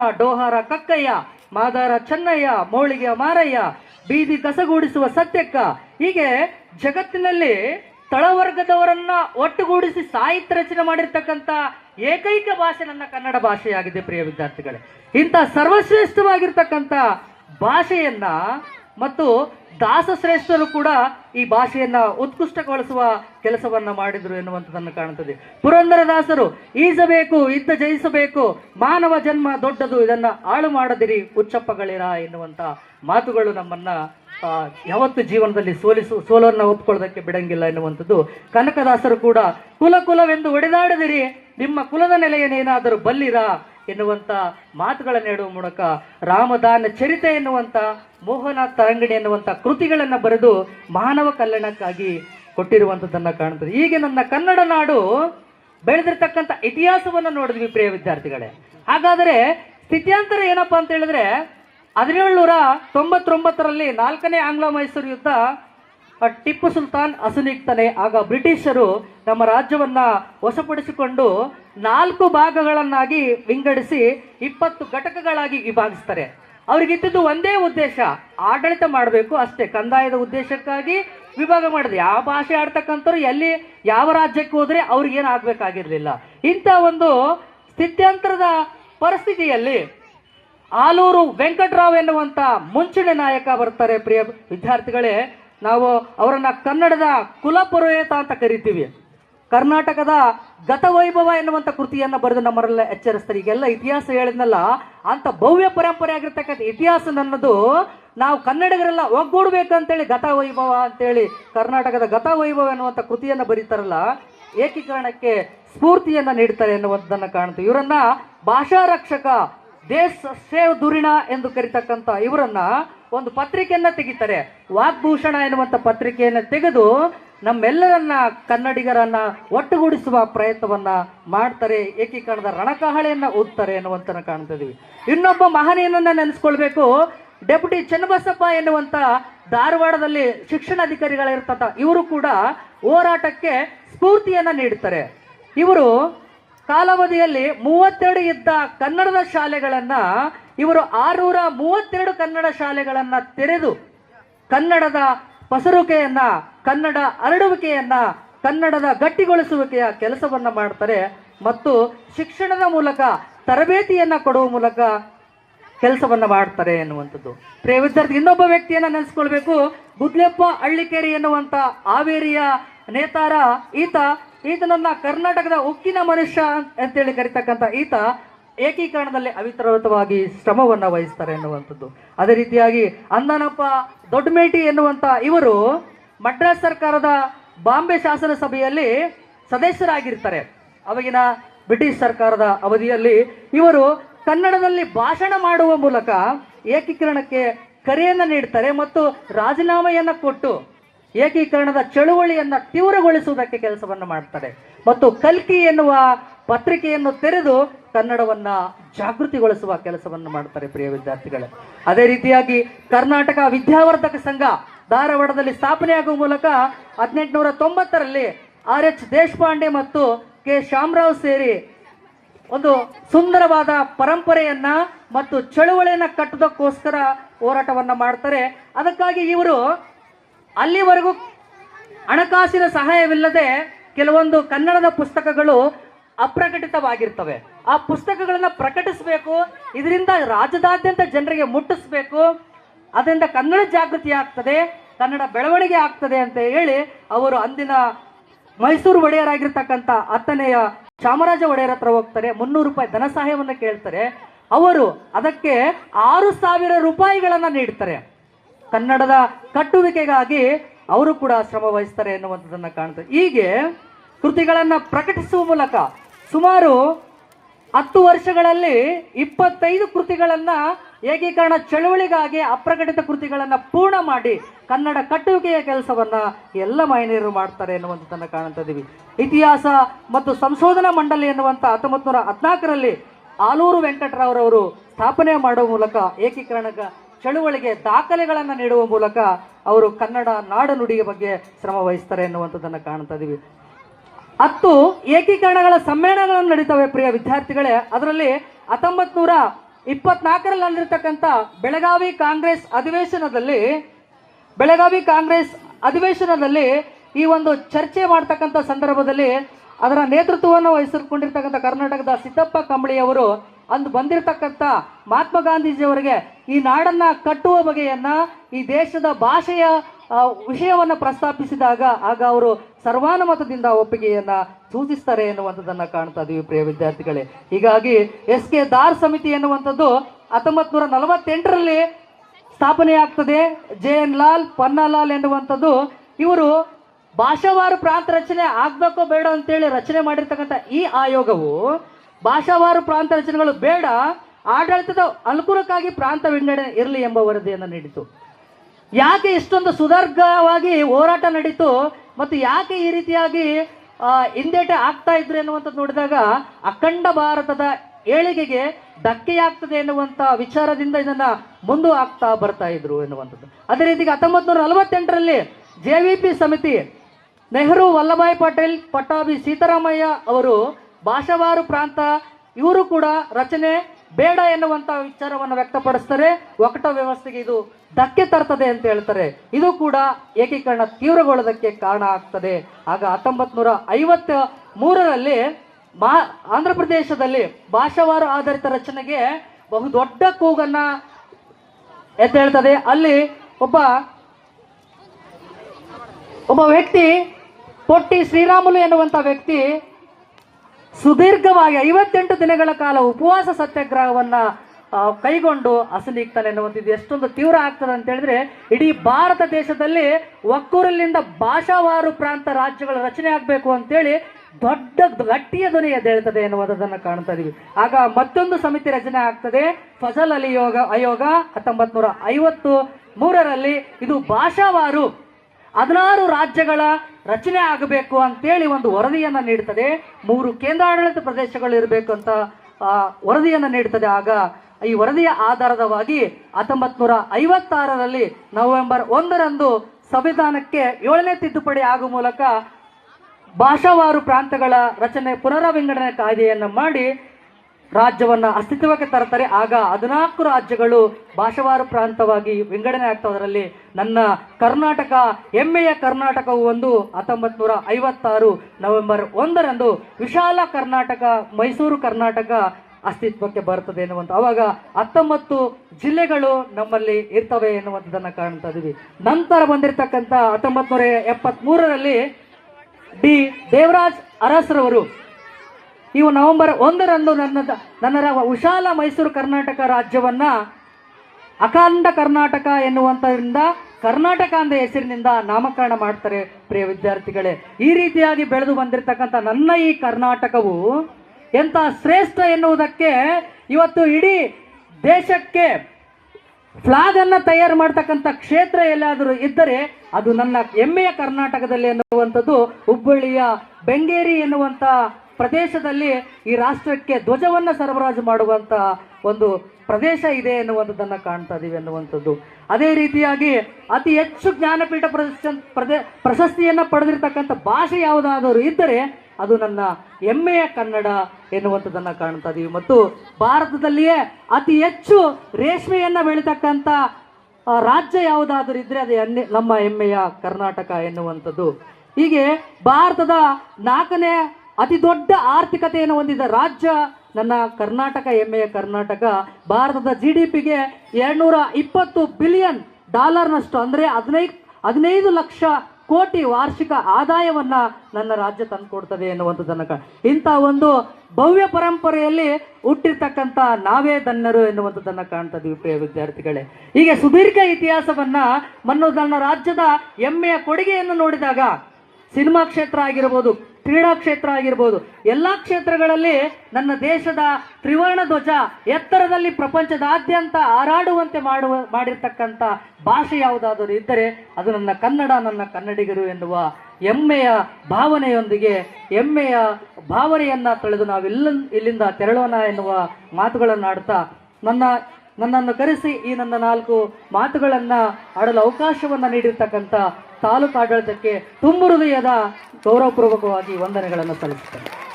ಡೋಹಾರ ಕಕ್ಕಯ್ಯ, ಮಾದಾರ ಚೆನ್ನಯ್ಯ, ಮೌಳಿಗೆ ಮಾರಯ್ಯ, ಬೀದಿ ಕಸಗೂಡಿಸುವ ಸತ್ಯಕ್ಕ. ಹೀಗೆ ಜಗತ್ತಿನಲ್ಲಿ ತಳವರ್ಗದವರನ್ನ ಒಟ್ಟುಗೂಡಿಸಿ ಸಾಹಿತ್ಯ ರಚನೆ ಮಾಡಿರ್ತಕ್ಕಂಥ ಏಕೈಕ ಭಾಷೆ ನನ್ನ ಕನ್ನಡ ಭಾಷೆಯಾಗಿದೆ, ಪ್ರಿಯ ವಿದ್ಯಾರ್ಥಿಗಳೇ. ಇಂಥ ಸರ್ವಶ್ರೇಷ್ಠವಾಗಿರ್ತಕ್ಕಂಥ ಭಾಷೆಯನ್ನ ಮತ್ತು ದಾಸಶ್ರೇಷ್ಠರು ಕೂಡ ಈ ಭಾಷೆಯನ್ನ ಉತ್ಕೃಷ್ಟಗೊಳಿಸುವ ಕೆಲಸವನ್ನ ಮಾಡಿದರು ಎನ್ನುವಂಥದ್ದನ್ನು ಕಾಣುತ್ತದೆ. ಪುರಂದರದಾಸರು ಈಸಬೇಕು ಇದ್ದ ಜಯಿಸಬೇಕು, ಮಾನವ ಜನ್ಮ ದೊಡ್ಡದು, ಇದನ್ನ ಆಳು ಮಾಡದಿರಿ ಉಚ್ಚಪ್ಪಗಳಿರ ಎನ್ನುವಂಥ ಮಾತುಗಳು ನಮ್ಮನ್ನ ಯಾವತ್ತು ಜೀವನದಲ್ಲಿ ಸೋಲಿಸು, ಸೋಲನ್ನು ಒಪ್ಕೊಳ್ಳೋದಕ್ಕೆ ಬಿಡಂಗಿಲ್ಲ ಎನ್ನುವಂಥದ್ದು. ಕನಕದಾಸರು ಕೂಡ, ಕುಲ ಕುಲವೆಂದು ಒಡೆದಾಡದಿರಿ, ನಿಮ್ಮ ಕುಲದ ನೆಲೆಯನ್ನೇನಾದರೂ ಬಲ್ಲಿರಾ ಎನ್ನುವಂತ ಮಾತುಗಳನ್ನು ಹೇಳುವ ಮೂಲಕ ರಾಮದಾನ ಚರಿತೆ ಎನ್ನುವಂಥ ಮೋಹನ ತರಂಗಿಣಿ ಎನ್ನುವಂಥ ಕೃತಿಗಳನ್ನು ಬರೆದು ಮಾನವ ಕಲ್ಯಾಣಕ್ಕಾಗಿ ಕೊಟ್ಟಿರುವಂಥದ್ದನ್ನು ಕಾಣ್ತದೆ. ಹೀಗೆ ನನ್ನ ಕನ್ನಡ ನಾಡು ಬೆಳೆದಿರ್ತಕ್ಕಂಥ ಇತಿಹಾಸವನ್ನು ನೋಡಿದ್ವಿ ಪ್ರಿಯ ವಿದ್ಯಾರ್ಥಿಗಳೇ. ಹಾಗಾದರೆ ಸ್ಥಿತ್ಯಾಂತರ ಏನಪ್ಪಾ ಅಂತ ಹೇಳಿದ್ರೆ ಹದಿನೇಳುನೂರ ತೊಂಬತ್ತೊಂಬತ್ತರಲ್ಲಿ ನಾಲ್ಕನೇ ಆಂಗ್ಲ ಮೈಸೂರು ಯುದ್ಧ ಆ ಟಿಪ್ಪು ಸುಲ್ತಾನ್ ಅಸುನೀಗ್ತಾನೆ. ಆಗ ಬ್ರಿಟಿಷರು ನಮ್ಮ ರಾಜ್ಯವನ್ನ ವಶಪಡಿಸಿಕೊಂಡು ನಾಲ್ಕು ಭಾಗಗಳನ್ನಾಗಿ ವಿಂಗಡಿಸಿ ಇಪ್ಪತ್ತು ಘಟಕಗಳಾಗಿ ವಿಭಾಗಿಸ್ತಾರೆ. ಅವ್ರಿಗಿದ್ದಿದ್ದು ಒಂದೇ ಉದ್ದೇಶ, ಆಡಳಿತ ಮಾಡಬೇಕು ಅಷ್ಟೇ. ಕಂದಾಯದ ಉದ್ದೇಶಕ್ಕಾಗಿ ವಿಭಾಗ ಮಾಡಿದೆ. ಯಾವ ಭಾಷೆ ಆಡ್ತಕ್ಕಂಥವ್ರು ಎಲ್ಲಿ, ಯಾವ ರಾಜ್ಯಕ್ಕೆ ಹೋದ್ರೆ ಅವ್ರಿಗೇನು ಆಗ್ಬೇಕಾಗಿರ್ಲಿಲ್ಲ. ಇಂಥ ಒಂದು ಸ್ಥಿತ್ಯಂತರದ ಪರಿಸ್ಥಿತಿಯಲ್ಲಿ ಆಲೂರು ವೆಂಕಟರಾವ್ ಎನ್ನುವಂತ ಮುಂಚೂಣಿ ನಾಯಕ ಬರ್ತಾರೆ. ಪ್ರಿಯ ವಿದ್ಯಾರ್ಥಿಗಳೇ ನಾವು ಅವರನ್ನು ಕನ್ನಡದ ಕುಲಪುರೋಹಿತ ಅಂತ ಕರಿತೀವಿ. ಕರ್ನಾಟಕದ ಗತವೈಭವ ಎನ್ನುವಂಥ ಕೃತಿಯನ್ನ ಬರೆದು ನಮ್ಮರೆಲ್ಲ ಎಚ್ಚರಿಸ್ತಾರೆ. ಈಗೆಲ್ಲ ಇತಿಹಾಸ ಹೇಳಿದ್ನಲ್ಲ, ಅಂತ ಭವ್ಯ ಪರಂಪರೆ ಆಗಿರ್ತಕ್ಕಂಥ ಇತಿಹಾಸ ನನ್ನದು. ನಾವು ಕನ್ನಡಿಗರೆಲ್ಲ ಒಗ್ಗೂಡ್ಬೇಕಂತೇಳಿ ಗತವೈಭವ ಅಂತೇಳಿ ಕರ್ನಾಟಕದ ಗತವೈಭವ ಎನ್ನುವಂಥ ಕೃತಿಯನ್ನ ಬರೀತಾರಲ್ಲ, ಏಕೀಕರಣಕ್ಕೆ ಸ್ಫೂರ್ತಿಯನ್ನ ನೀಡ್ತಾರೆ ಎನ್ನುವಂಥದ್ದನ್ನು ಕಾಣ್ತೀವಿ ಇವರನ್ನ ಭಾಷಾ ರಕ್ಷಕ ದೇಶ ಸೇವ್ ದುರಿಣ ಎಂದು ಕರಿತಕ್ಕಂಥ ಇವರನ್ನ ಒಂದು ಪತ್ರಿಕೆಯನ್ನ ತೆಗಿತಾರೆ. ವಾಗ್ಭೂಷಣ ಎನ್ನುವಂಥ ಪತ್ರಿಕೆಯನ್ನು ತೆಗೆದು ನಮ್ಮೆಲ್ಲರನ್ನ ಕನ್ನಡಿಗರನ್ನ ಒಟ್ಟುಗೂಡಿಸುವ ಪ್ರಯತ್ನವನ್ನ ಮಾಡ್ತಾರೆ. ಏಕೀಕರಣದ ರಣಕಹಳೆಯನ್ನ ಓದ್ತಾರೆ ಎನ್ನುವಂತನ ಕಾಣ್ತಿದೀವಿ. ಇನ್ನೊಬ್ಬ ಮಹನೀಯನನ್ನ ನೆನೆಸ್ಕೊಳ್ಬೇಕು. ಡೆಪ್ಯೂಟಿ ಚನ್ನಬಸಪ್ಪ ಎನ್ನುವಂತ ಧಾರವಾಡದಲ್ಲಿ ಶಿಕ್ಷಣಾಧಿಕಾರಿಗಳಿರ್ತಂತ ಇವರು ಕೂಡ ಹೋರಾಟಕ್ಕೆ ಸ್ಫೂರ್ತಿಯನ್ನ ನೀಡ್ತಾರೆ. ಇವರು ಕಾಲಾವಧಿಯಲ್ಲಿ ಮೂವತ್ತೆರಡು ಇದ್ದ ಕನ್ನಡದ ಶಾಲೆಗಳನ್ನ ಇವರು ಆರುನೂರ ಮೂವತ್ತೆರಡು ಕನ್ನಡ ಶಾಲೆಗಳನ್ನ ತೆರೆದು ಕನ್ನಡದ ಪಸರುಕೆಯನ್ನ ಕನ್ನಡ ಹರಡುವಿಕೆಯನ್ನ ಕನ್ನಡದ ಗಟ್ಟಿಗೊಳಿಸುವಿಕೆಯ ಕೆಲಸವನ್ನ ಮಾಡ್ತಾರೆ ಮತ್ತು ಶಿಕ್ಷಣದ ಮೂಲಕ, ತರಬೇತಿಯನ್ನ ಕೊಡುವ ಮೂಲಕ ಕೆಲಸವನ್ನ ಮಾಡ್ತಾರೆ ಎನ್ನುವಂಥದ್ದು. ಪ್ರಿಯ ವಿದ್ಯಾರ್ಥಿ, ಇನ್ನೊಬ್ಬ ವ್ಯಕ್ತಿಯನ್ನ ನೆನೆಸ್ಕೊಳ್ಬೇಕು. ಗುದ್ಲೆಪ್ಪ ಹಳ್ಳಿಕೇರಿ ಎನ್ನುವಂತ ಹಾವೇರಿಯ ನೇತಾರ, ಈತ ಈತನನ್ನ ಕರ್ನಾಟಕದ ಉಕ್ಕಿನ ಮನುಷ್ಯ ಅಂತೇಳಿ ಕರಿತಕ್ಕಂಥ ಈತ ಏಕೀಕರಣದಲ್ಲಿ ಅವಿತರವಾಗಿ ಶ್ರಮವನ್ನು ವಹಿಸ್ತಾರೆ ಎನ್ನುವಂಥದ್ದು. ಅದೇ ರೀತಿಯಾಗಿ ಅಂದನಪ್ಪ ದೊಡ್ಡಮೇಟಿ ಎನ್ನುವಂಥ ಇವರು ಮಡ್ರಾಸ್ ಸರ್ಕಾರದ ಬಾಂಬೆ ಶಾಸನ ಸಭೆಯಲ್ಲಿ ಸದಸ್ಯರಾಗಿರ್ತಾರೆ. ಅವಾಗಿನ ಬ್ರಿಟಿಷ್ ಸರ್ಕಾರದ ಅವಧಿಯಲ್ಲಿ ಇವರು ಕನ್ನಡದಲ್ಲಿ ಭಾಷಣ ಮಾಡುವ ಮೂಲಕ ಏಕೀಕರಣಕ್ಕೆ ಕರೆಯನ್ನು ನೀಡ್ತಾರೆ ಮತ್ತು ರಾಜೀನಾಮೆಯನ್ನು ಕೊಟ್ಟು ಏಕೀಕರಣದ ಚಳುವಳಿಯನ್ನು ತೀವ್ರಗೊಳಿಸುವುದಕ್ಕೆ ಕೆಲಸವನ್ನು ಮಾಡ್ತಾರೆ. ಮತ್ತು ಕಲ್ಕಿ ಎನ್ನುವ ಪತ್ರಿಕೆಯನ್ನು ತೆರೆದು ಕನ್ನಡವನ್ನ ಜಾಗೃತಿಗೊಳಿಸುವ ಕೆಲಸವನ್ನು ಮಾಡ್ತಾರೆ ಪ್ರಿಯ ವಿದ್ಯಾರ್ಥಿಗಳೇ. ಅದೇ ರೀತಿಯಾಗಿ ಕರ್ನಾಟಕ ವಿದ್ಯಾವರ್ಧಕ ಸಂಘ ಧಾರವಾಡದಲ್ಲಿ ಸ್ಥಾಪನೆಯಾಗುವ ಮೂಲಕ ಹದಿನೆಂಟುನೂರ ತೊಂಬತ್ತರಲ್ಲಿ ಆರ್ ಎಚ್ ದೇಶಪಾಂಡೆ ಮತ್ತು ಕೆ. ಶಾಮರಾವ್ ಸೇರಿ ಒಂದು ಸುಂದರವಾದ ಪರಂಪರೆಯನ್ನ ಮತ್ತು ಚಳುವಳಿಯನ್ನ ಕಟ್ಟೋದಕ್ಕೋಸ್ಕರ ಹೋರಾಟವನ್ನ ಮಾಡ್ತಾರೆ. ಅದಕ್ಕಾಗಿ ಇವರು ಅಲ್ಲಿವರೆಗೂ ಹಣಕಾಸಿನ ಸಹಾಯವಿಲ್ಲದೆ ಕೆಲವೊಂದು ಕನ್ನಡದ ಪುಸ್ತಕಗಳು ಅಪ್ರಕಟಿತವಾಗಿರ್ತವೆ. ಆ ಪುಸ್ತಕಗಳನ್ನು ಪ್ರಕಟಿಸಬೇಕು, ಇದರಿಂದ ರಾಜ್ಯದಾದ್ಯಂತ ಜನರಿಗೆ ಮುಟ್ಟಿಸ್ಬೇಕು, ಅದರಿಂದ ಕನ್ನಡ ಜಾಗೃತಿ ಆಗ್ತದೆ, ಕನ್ನಡ ಬೆಳವಣಿಗೆ ಆಗ್ತದೆ ಅಂತ ಹೇಳಿ ಅವರು ಅಂದಿನ ಮೈಸೂರು ಒಡೆಯರಾಗಿರ್ತಕ್ಕಂಥ ಹತ್ತನೆಯ ಚಾಮರಾಜ ಒಡೆಯರ ಹತ್ರ ಹೋಗ್ತಾರೆ, ಮುನ್ನೂರು ರೂಪಾಯಿ ಧನ ಸಹಾಯವನ್ನು ಕೇಳ್ತಾರೆ. ಅವರು ಅದಕ್ಕೆ ಆರು ಸಾವಿರ ರೂಪಾಯಿಗಳನ್ನು ನೀಡ್ತಾರೆ. ಕನ್ನಡದ ಕಟ್ಟುವಿಕೆಗಾಗಿ ಅವರು ಕೂಡ ಶ್ರಮ ವಹಿಸ್ತಾರೆ ಎನ್ನುವಂಥದ್ದನ್ನು ಕಾಣ್ತದೆ. ಹೀಗೆ ಕೃತಿಗಳನ್ನು ಪ್ರಕಟಿಸುವ ಮೂಲಕ ಸುಮಾರು ಹತ್ತು ವರ್ಷಗಳಲ್ಲಿ ಇಪ್ಪತ್ತೈದು ಕೃತಿಗಳನ್ನು ಏಕೀಕರಣ ಚಳುವಳಿಗಾಗಿ ಅಪ್ರಕಟಿತ ಕೃತಿಗಳನ್ನು ಪೂರ್ಣ ಮಾಡಿ ಕನ್ನಡ ಕಟ್ಟುವಿಕೆಯ ಕೆಲಸವನ್ನ ಎಲ್ಲ ಮಹಿಳೆಯರು ಮಾಡ್ತಾರೆ ಎನ್ನುವಂಥದ್ದನ್ನ ಕಾಣ್ತಿದ್ದೀವಿ ಇತಿಹಾಸ ಮತ್ತು ಸಂಶೋಧನಾ ಮಂಡಳಿ ಎನ್ನುವಂಥ ಹತ್ತೊಂಬತ್ತು ನೂರ ಹದಿನಾಲ್ಕರಲ್ಲಿ ಆಲೂರು ವೆಂಕಟರಾವ್ರವರು ಸ್ಥಾಪನೆ ಮಾಡುವ ಮೂಲಕ ಏಕೀಕರಣ ಚಳುವಳಿಗೆ ದಾಖಲೆಗಳನ್ನು ನೀಡುವ ಮೂಲಕ ಅವರು ಕನ್ನಡ ನಾಡು ನುಡಿಯ ಬಗ್ಗೆ ಶ್ರಮ ವಹಿಸ್ತಾರೆ ಎನ್ನುವಂಥದ್ದನ್ನು ಕಾಣ್ತಾ ಇದ್ದೀವಿ ಹತ್ತು, ಏಕೀಕರಣಗಳ ಸಮ್ಮೇಳನಗಳನ್ನು ನಡೀತವೆ ಪ್ರಿಯ ವಿದ್ಯಾರ್ಥಿಗಳೇ. ಅದರಲ್ಲಿ ಹತ್ತೊಂಬತ್ ನೂರ ಇಪ್ಪತ್ನಾಲ್ಕರಲ್ಲಿ ನಡೆದಿರ್ತಕ್ಕಂಥ ಬೆಳಗಾವಿ ಕಾಂಗ್ರೆಸ್ ಅಧಿವೇಶನದಲ್ಲಿ, ಬೆಳಗಾವಿ ಕಾಂಗ್ರೆಸ್ ಅಧಿವೇಶನದಲ್ಲಿ ಈ ಒಂದು ಚರ್ಚೆ ಮಾಡ್ತಕ್ಕಂಥ ಸಂದರ್ಭದಲ್ಲಿ ಅದರ ನೇತೃತ್ವವನ್ನು ವಹಿಸಿಕೊಂಡಿರ್ತಕ್ಕಂಥ ಕರ್ನಾಟಕದ ಸಿದ್ದಪ್ಪ ಕಂಬಳಿಯವರು ಅಂದು ಬಂದಿರತಕ್ಕಂಥ ಮಹಾತ್ಮ ಗಾಂಧೀಜಿಯವರಿಗೆ ಈ ನಾಡನ್ನ ಕಟ್ಟುವ ಬಗೆಯನ್ನ ಈ ದೇಶದ ಭಾಷೆಯ ವಿಷಯವನ್ನು ಪ್ರಸ್ತಾಪಿಸಿದಾಗ ಆಗ ಅವರು ಸರ್ವಾನುಮತದಿಂದ ಒಪ್ಪಿಗೆಯನ್ನ ಸೂಚಿಸ್ತಾರೆ ಎನ್ನುವಂಥದ್ದನ್ನ ಕಾಣ್ತಾ ಇದೀವಿ ಪ್ರಿಯ ವಿದ್ಯಾರ್ಥಿಗಳೇ. ಹೀಗಾಗಿ ಎಸ್ ಕೆ ದಾರ್ ಸಮಿತಿ ಎನ್ನುವಂಥದ್ದು ಹತ್ತೊಂಬತ್ತು ನೂರ ನಲವತ್ತೆಂಟರಲ್ಲಿ ಸ್ಥಾಪನೆ ಆಗ್ತದೆ ಜೆ ಎನ್ ಲಾಲ್ ಪನ್ನಾಲಾಲ್ ಎನ್ನುವಂಥದ್ದು ಇವರು ಭಾಷಾವಾರು ಪ್ರಾಂತ ರಚನೆ ಆಗ್ಬೇಕೋ ಬೇಡ ಅಂತೇಳಿ ರಚನೆ ಮಾಡಿರ್ತಕ್ಕಂಥ ಈ ಆಯೋಗವು ಭಾಷಾವಾರು ಪ್ರಾಂತ ರಚನೆಗಳು ಬೇಡ, ಆಡಳಿತದ ಅನುಕೂಲಕ್ಕಾಗಿ ಪ್ರಾಂತ ವಿಂಗಡಣೆ ಇರಲಿ ಎಂಬ ವರದಿಯನ್ನು ನೀಡಿತು. ಯಾಕೆ ಇಷ್ಟೊಂದು ಸುದೀರ್ಘವಾಗಿ ಹೋರಾಟ ನಡೀತು ಮತ್ತು ಯಾಕೆ ಈ ರೀತಿಯಾಗಿ ಹಿಂದೇಟೆ ಆಗ್ತಾ ಇದ್ರು ಎನ್ನುವಂಥದ್ದು ನೋಡಿದಾಗ ಅಖಂಡ ಭಾರತದ ಏಳಿಗೆಗೆ ಧಕ್ಕೆಯಾಗ್ತದೆ ಎನ್ನುವಂಥ ವಿಚಾರದಿಂದ ಇದನ್ನ ಮುಂದೆ ಆಗ್ತಾ ಬರ್ತಾ ಇದ್ರು ಎನ್ನುವಂಥದ್ದು. ಅದೇ ರೀತಿಗೆ ಹತ್ತೊಂಬತ್ತು ನೂರ ನಲವತ್ತೆಂಟರಲ್ಲಿ ಜೆ ವಿ ಪಿ ಸಮಿತಿ ನೆಹರು ವಲ್ಲಭಾಯ್ ಪಟೇಲ್ ಪಟ್ಟಾಭಿ ಸೀತಾರಾಮಯ್ಯ ಅವರು ಭಾಷಾವಾರು ಪ್ರಾಂತ, ಇವರು ಕೂಡ ರಚನೆ ಬೇಡ ಎನ್ನುವಂತ ವಿಚಾರವನ್ನು ವ್ಯಕ್ತಪಡಿಸ್ತಾರೆ. ಒಕ್ಕಟ ವ್ಯವಸ್ಥೆಗೆ ಇದು ಧಕ್ಕೆ ತರ್ತದೆ ಅಂತ ಹೇಳ್ತಾರೆ. ಇದು ಕೂಡ ಏಕೀಕರಣ ತೀವ್ರಗೊಳ್ಳೋದಕ್ಕೆ ಕಾರಣ ಆಗ್ತದೆ. ಆಗ ಹತ್ತೊಂಬತ್ ನೂರ ಐವತ್ತ ಮೂರರಲ್ಲಿ ಮಾ, ಆಂಧ್ರ ಪ್ರದೇಶದಲ್ಲಿ ಭಾಷಾವಾರು ಆಧಾರಿತ ರಚನೆಗೆ ಬಹುದೊಡ್ಡ ಕೂಗನ್ನ ಎದ್ದೇಳ್ತದೆ. ಅಲ್ಲಿ ಒಬ್ಬ ಒಬ್ಬ ವ್ಯಕ್ತಿ ಪೊಟ್ಟಿ ಶ್ರೀರಾಮುಲು ಎನ್ನುವಂಥ ವ್ಯಕ್ತಿ ಸುದೀರ್ಘವಾಗಿ ಐವತ್ತೆಂಟು ದಿನಗಳ ಕಾಲ ಉಪವಾಸ ಸತ್ಯಾಗ್ರಹವನ್ನ ಕೈಗೊಂಡು ಅಸಲೀಗ್ತಾನೆ ಎನ್ನುವಂಥದ್ದು ಎಷ್ಟೊಂದು ತೀವ್ರ ಆಗ್ತದೆ ಅಂತ ಹೇಳಿದ್ರೆ ಇಡೀ ಭಾರತ ದೇಶದಲ್ಲಿ ಒಕ್ಕೂರಲ್ಲಿಂದ ಭಾಷಾವಾರು ಪ್ರಾಂತ ರಾಜ್ಯಗಳ ರಚನೆ ಆಗಬೇಕು ಅಂತೇಳಿ ದೊಡ್ಡ ಗಟ್ಟಿಯ ಧ್ವನಿ ಎದ್ದೇಳ್ತದೆ ಎನ್ನುವುದನ್ನು ಕಾಣ್ತಾ ಇದೀವಿ. ಆಗ ಮತ್ತೊಂದು ಸಮಿತಿ ರಚನೆ ಆಗ್ತದೆ. ಫಜಲ್ ಅಲಿ ಯೋಗ ಆಯೋಗ ಹತ್ತೊಂಬತ್ ನೂರ ಐವತ್ತು ಮೂರರಲ್ಲಿ ಇದು ಭಾಷಾವಾರು ಹದಿನಾರು ರಾಜ್ಯಗಳ ರಚನೆ ಆಗಬೇಕು ಅಂತೇಳಿ ಒಂದು ವರದಿಯನ್ನು ನೀಡ್ತದೆ. ಮೂರು ಕೇಂದ್ರಾಡಳಿತ ಪ್ರದೇಶಗಳು ಇರಬೇಕು ಅಂತ ವರದಿಯನ್ನು ನೀಡ್ತದೆ. ಆಗ ಈ ವರದಿಯ ಆಧಾರದವಾಗಿ ಹತ್ತೊಂಬತ್ ನೂರ ಐವತ್ತಾರರಲ್ಲಿ ನವೆಂಬರ್ ಒಂದರಂದು ಸಂವಿಧಾನಕ್ಕೆ ಏಳನೇ ತಿದ್ದುಪಡಿ ಆಗುವ ಮೂಲಕ ಭಾಷಾವಾರು ಪ್ರಾಂತಗಳ ರಚನೆ ಪುನರ್ವಿಂಗಡಣೆ ಕಾಯ್ದೆಯನ್ನು ಮಾಡಿ ರಾಜ್ಯವನ್ನ ಅಸ್ತಿತ್ವಕ್ಕೆ ತರ್ತಾರೆ. ಆಗ ಹದಿನಾಲ್ಕು ರಾಜ್ಯಗಳು ಭಾಷಾವಾರು ಪ್ರಾಂತವಾಗಿ ವಿಂಗಡಣೆ ಆಗ್ತಾ ಅದರಲ್ಲಿ ನನ್ನ ಕರ್ನಾಟಕ, ಹೆಮ್ಮೆಯ ಕರ್ನಾಟಕವು ಒಂದು ಹತ್ತೊಂಬತ್ತು ನೂರ ಐವತ್ತಾರು ನವೆಂಬರ್ ಒಂದರಂದು ವಿಶಾಲ ಕರ್ನಾಟಕ, ಮೈಸೂರು ಕರ್ನಾಟಕ ಅಸ್ತಿತ್ವಕ್ಕೆ ಬರ್ತದೆ ಎನ್ನುವಂಥ ಅವಾಗ ಹತ್ತೊಂಬತ್ತು ಜಿಲ್ಲೆಗಳು ನಮ್ಮಲ್ಲಿ ಇರ್ತವೆ ಎನ್ನುವಂಥದ್ದನ್ನು ಕಾಣ್ತಾ ಇದ್ದೀವಿ. ನಂತರ ಬಂದಿರತಕ್ಕಂಥ ಹತ್ತೊಂಬತ್ತು ನೂರ ಡಿ ದೇವರಾಜ್ ಅರಸರವರು ಇವು ನವೆಂಬರ್ ಒಂದರಂದು ನನ್ನ ನನ್ನ ವಿಶಾಲ ಮೈಸೂರು ಕರ್ನಾಟಕ ರಾಜ್ಯವನ್ನ ಅಖಂಡ ಕರ್ನಾಟಕ ಎನ್ನುವಂಥದ್ರಿಂದ ಕರ್ನಾಟಕ ಅಂದ ಹೆಸರಿನಿಂದ ನಾಮಕರಣ ಮಾಡ್ತಾರೆ ಪ್ರಿಯ ವಿದ್ಯಾರ್ಥಿಗಳೇ. ಈ ರೀತಿಯಾಗಿ ಬೆಳೆದು ಬಂದಿರತಕ್ಕಂಥ ನನ್ನ ಈ ಕರ್ನಾಟಕವು ಎಂಥ ಶ್ರೇಷ್ಠ ಎನ್ನುವುದಕ್ಕೆ ಇವತ್ತು ಇಡೀ ದೇಶಕ್ಕೆ ಫ್ಲಾಗ್ ಅನ್ನು ತಯಾರು ಮಾಡ್ತಕ್ಕಂಥ ಕ್ಷೇತ್ರ ಎಲ್ಲಾದರೂ ಇದ್ದರೆ ಅದು ನನ್ನ ಹೆಮ್ಮೆಯ ಕರ್ನಾಟಕದಲ್ಲಿ ಎನ್ನುವಂಥದ್ದು ಹುಬ್ಬಳ್ಳಿಯ ಬೆಂಗೇರಿ ಎನ್ನುವಂತ ಪ್ರದೇಶದಲ್ಲಿ ಈ ರಾಷ್ಟ್ರಕ್ಕೆ ಧ್ವಜವನ್ನು ಸರಬರಾಜು ಮಾಡುವಂತ ಒಂದು ಪ್ರದೇಶ ಇದೆ ಎನ್ನುವಂಥದ್ದನ್ನು ಕಾಣ್ತಾ ಇದೀವಿ ಎನ್ನುವಂಥದ್ದು. ಅದೇ ರೀತಿಯಾಗಿ ಅತಿ ಹೆಚ್ಚು ಜ್ಞಾನಪೀಠ ಪ್ರಶಸ್ತಿ ಪ್ರದೇ, ಪ್ರಶಸ್ತಿಯನ್ನು ಪಡೆದಿರ್ತಕ್ಕಂಥ ಭಾಷೆ ಯಾವುದಾದರೂ ಇದ್ದರೆ ಅದು ನನ್ನ ಹೆಮ್ಮೆಯ ಕನ್ನಡ ಎನ್ನುವಂಥದ್ದನ್ನು ಕಾಣ್ತಾ ಇದೀವಿ. ಮತ್ತು ಭಾರತದಲ್ಲಿಯೇ ಅತಿ ಹೆಚ್ಚು ರೇಷ್ಮೆಯನ್ನು ಬೆಳೀತಕ್ಕಂಥ ರಾಜ್ಯ ಯಾವುದಾದರೂ ಇದ್ದರೆ ಅದು ಎನ್ನೆ- ನಮ್ಮ ಹೆಮ್ಮೆಯ ಕರ್ನಾಟಕ ಎನ್ನುವಂಥದ್ದು. ಹೀಗೆ ಭಾರತದ ನಾಲ್ಕನೇ ಅತಿ ದೊಡ್ಡ ಆರ್ಥಿಕತೆಯನ್ನು ಹೊಂದಿದ ರಾಜ್ಯ, ನನ್ನ ಕರ್ನಾಟಕ, ಹೆಮ್ಮೆಯ ಕರ್ನಾಟಕ. ಭಾರತದ ಜಿ ಡಿ ಪಿಗೆ ಎರಡ್ನೂರ ಇಪ್ಪತ್ತು ಬಿಲಿಯನ್ ಡಾಲರ್ನಷ್ಟು ಅಂದರೆ ಹದಿನೈದು ಹದಿನೈದು ಲಕ್ಷ ಕೋಟಿ ವಾರ್ಷಿಕ ಆದಾಯವನ್ನು ನನ್ನ ರಾಜ್ಯ ತಂದುಕೊಡ್ತದೆ ಎನ್ನುವಂಥದ್ದನ್ನು ಇಂಥ ಒಂದು ಭವ್ಯ ಪರಂಪರೆಯಲ್ಲಿ ಹುಟ್ಟಿರ್ತಕ್ಕಂಥ ನಾವೇ ಧನ್ಯರು ಎನ್ನುವಂಥದ್ದನ್ನು ಕಾಣ್ತಾ ಇದೀವಿ ಪ್ರಿಯ ವಿದ್ಯಾರ್ಥಿಗಳೇ. ಹೀಗೆ ಸುದೀರ್ಘ ಇತಿಹಾಸವನ್ನು ಮನ್ನು ನನ್ನ ರಾಜ್ಯದ ಹೆಮ್ಮೆಯ ಕೊಡುಗೆಯನ್ನು ನೋಡಿದಾಗ ಸಿನಿಮಾ ಕ್ಷೇತ್ರ ಆಗಿರ್ಬೋದು ಕ್ರೀಡಾ ಕ್ಷೇತ್ರ ಆಗಿರ್ಬೋದು. ಎಲ್ಲ ಕ್ಷೇತ್ರಗಳಲ್ಲಿ ನನ್ನ ದೇಶದ ತ್ರಿವರ್ಣ ಧ್ವಜ ಎತ್ತರದಲ್ಲಿ ಪ್ರಪಂಚದಾದ್ಯಂತ ಹಾರಾಡುವಂತೆ ಮಾಡುವ, ಮಾಡಿರ್ತಕ್ಕಂಥ ಭಾಷೆ ಯಾವುದಾದರೂ ಇದ್ದರೆ ಅದು ನನ್ನ ಕನ್ನಡ, ನನ್ನ ಕನ್ನಡಿಗರು ಎನ್ನುವ ಹೆಮ್ಮೆಯ ಭಾವನೆಯೊಂದಿಗೆ, ಹೆಮ್ಮೆಯ ಭಾವನೆಯನ್ನು ತಳೆದು ನಾವೆಲ್ಲ, ಇಲ್ಲಿಂದ ತೆರಳೋಣ ಎನ್ನುವ ಮಾತುಗಳನ್ನು ಆಡ್ತಾ ನನ್ನ, ನನ್ನನ್ನು ಕರೆಸಿ ಈ ನನ್ನ ನಾಲ್ಕು ಮಾತುಗಳನ್ನು ಆಡಲು ಅವಕಾಶವನ್ನು ನೀಡಿರ್ತಕ್ಕಂಥ ತಾಲೂಕು ಆಡಳಿತಕ್ಕೆ ತುಂಬು ಹೃದಯದ ಗೌರವಪೂರ್ವಕವಾಗಿ ವಂದನೆಗಳನ್ನು ಸಲ್ಲಿಸುತ್ತೇನೆ.